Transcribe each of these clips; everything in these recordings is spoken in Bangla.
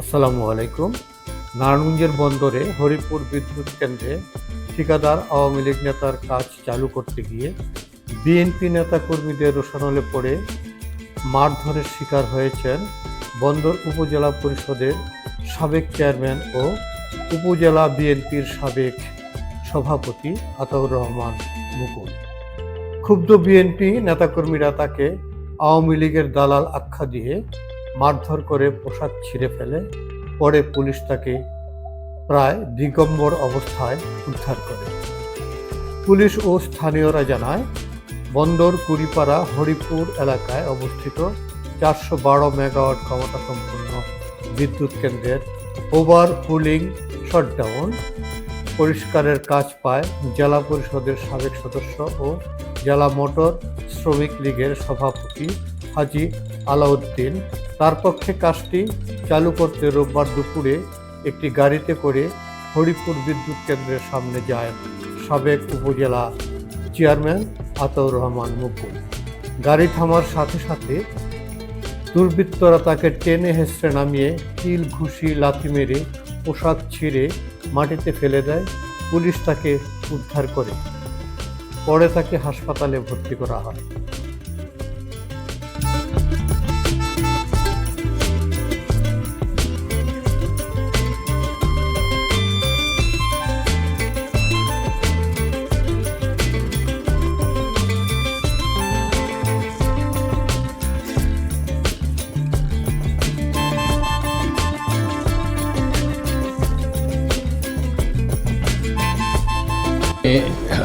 আসসালামু আলাইকুম। নারায়ণগঞ্জের বন্দরে হরিপুর বিদ্যুৎ কেন্দ্রে ঠিকাদার আওয়ামী লীগ নেতার কাজ চালু করতে গিয়ে বিএনপি নেতা কর্মীদের রোষানলে পড়ে মারধরের শিকার হয়েছেন বন্দর উপজেলা পরিষদের সাবেক চেয়ারম্যান ও উপজেলা বিএনপির সাবেক সভাপতি আতাউর রহমান মুকুল। ক্ষুব্ধ বিএনপি নেতাকর্মীরা তাকে আওয়ামী লীগের দালাল আখ্যা দিয়ে মারধর করে পোশাক ছিঁড়ে ফেলে। পরে পুলিশ তাকে প্রায় দিগম্বর অবস্থায় উদ্ধার করে। পুলিশ ও স্থানীয়রা জানায়, বন্দর কুড়িপাড়া হরিপুর এলাকায় অবস্থিত চারশো বারো মেগাওয়াট ক্ষমতা সম্পন্ন বিদ্যুৎ কেন্দ্রের ওভার কুলিং শটডাউন পরিষ্কারের কাজ পায় জেলা পরিষদের সাবেক সদস্য ও জেলা মোটর শ্রমিক লীগের সভাপতি হাজি আলাউদ্দিন তার পক্ষে কাজটি চালু করতে রোববার দুপুরে একটি গাড়িতে করে হরিপুর বিদ্যুৎ কেন্দ্রের সামনে যায় সাবেক উপজেলা চেয়ারম্যান আতাউর রহমান মুকুল। গাড়ি থামার সাথে সাথে দুর্বৃত্তরা তাকে টেনে হেসড়ে নামিয়ে কিল ঘুষি, লাথি মেরে পোশাক ছিঁড়ে মাটিতে ফেলে দেয়। পুলিশ তাকে উদ্ধার করে। পরে তাকে হাসপাতালে ভর্তি করা হয়।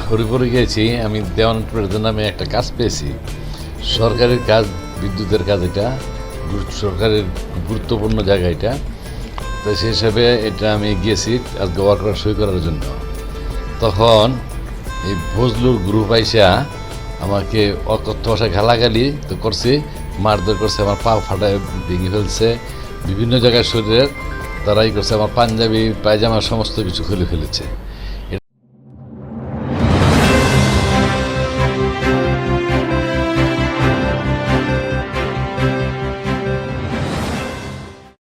হরিপুরে গিয়েছি আমি দেওয়ানপুরের নামে একটা কাজ পেয়েছি। সরকারের কাজ, বিদ্যুতের কাজ এটা সরকারের গুরুত্বপূর্ণ জায়গা এটা। তো সেই হিসাবে এটা আমি গিয়েছি আজকে ওয়ার্কার সই করার জন্য। তখন এই ফজলুর গ্রুপ আইসা আমাকে অকথ্য ভাষায় গালাগালি তো করছে, মারধর করছে, আমার পা ফাটায়, ভেঙে ফেলছে। বিভিন্ন জায়গায় শরীরের তারাই করছে, আমার পাঞ্জাবি, পায়জামা, সমস্ত কিছু খুলে ফেলেছে।